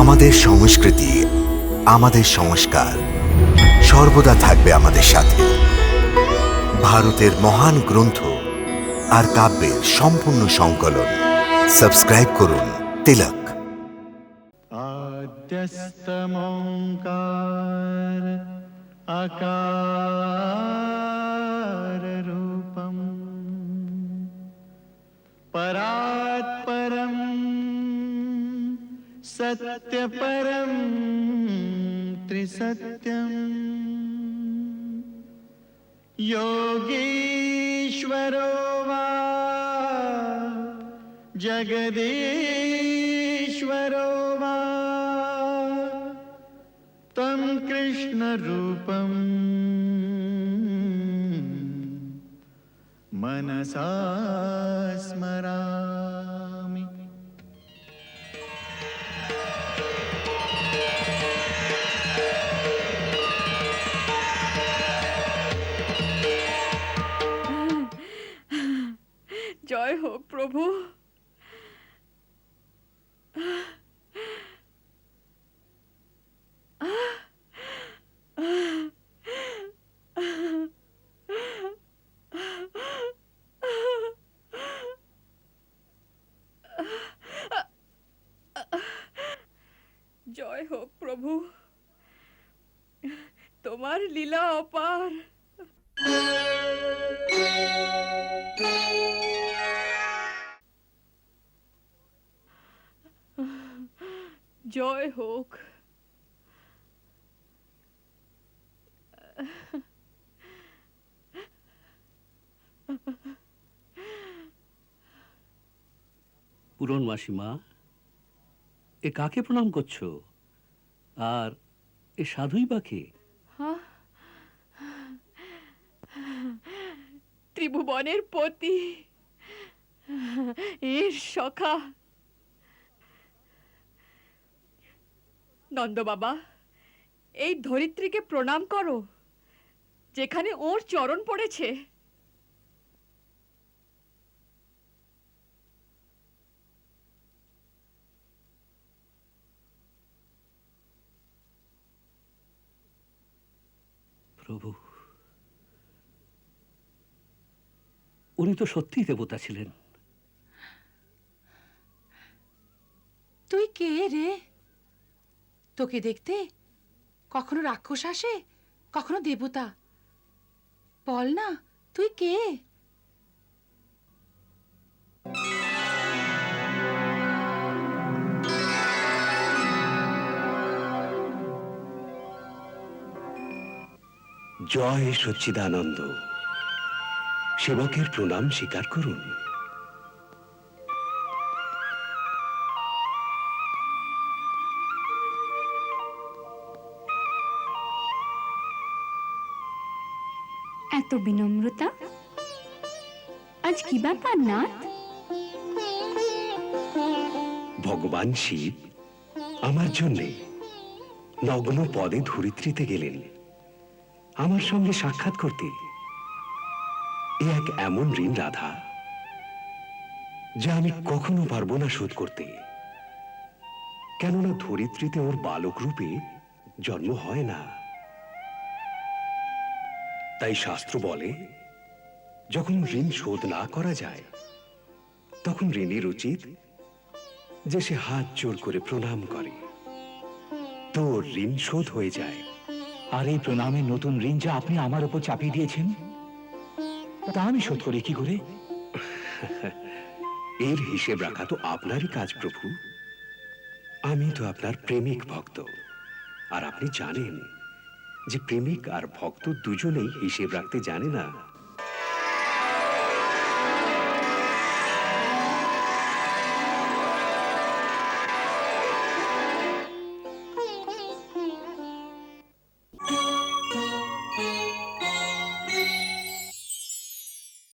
আমাদের সংস্কৃতি, আমাদের সংস্কার সর্বদা থাকবে আমাদের সাথে। ভারতের মহান গ্রন্থ আর কাব্যের সম্পূর্ণ সংকলন। সাবস্ক্রাইব করুন তিলক। আদ্যস্তমঙ্কার আকার রূপম পরাৎ পরা परं सत्यपरं त्रिसत्यम् योगीश्वरो वा जगदीश्वरो वा तं कृष्णरूपम् मनसा स्मरामि জয় হোক প্রভু। জয় হোক প্রভু। তোমার লীলা অপার। জয় হোক পুরন মাসিমা এ কাকে প্রণাম করছ? আর এ সাধুই বা কে? ত্রিভুবনের পতি এর সখা। নন্দ বাবা এই ধরিত্রীকে প্রণাম করো যেখানে ওর চরণ পড়েছে। প্রভু উনি তো সত্যিই দেবতা ছিলেন। তুই কে রে? তোকে দেখতে কখনো রাক্ষস আসে, কখনো দেবতা। বল না, তুই কে? জয় সচ্চিদানন্দ। সেবকের প্রণাম স্বীকার করুন। এত বিনম্রতা? আজ কি ব্যাপার নাথ ভগবান শিব আমার জন্যে নগ্ন পদে ধরিত্রীতে গেলেন। আমার সঙ্গে সাক্ষাৎ করতে এ এক এমন ঋণ রাধা যা আমি কখনো পারব না শোধ করতে। কেননা ধরিত্রীতে ওর বালক রূপে জন্ম হয় না। তাই শাস্ত্র বলে, যখন ঋণ শোধ না করা যায়, তখন ঋণের উচিত যে সে হাত জোর করে প্রণাম করে। তো ঋণ শোধ হয়ে যায়। আর এই প্রণামের নতুন ঋণ যা আপনি আমার উপর চাপিয়ে দিয়েছেন, তা আমি শোধ করি কি করে? এর হিসেব রাখা তো আপনারই কাজ, প্রভু। আমি তো আপনার প্রেমিক ভক্ত। আর আপনি জানেন যে প্রেমিক আর ভক্ত দুজনেই হিসেব রাখতে জানে না।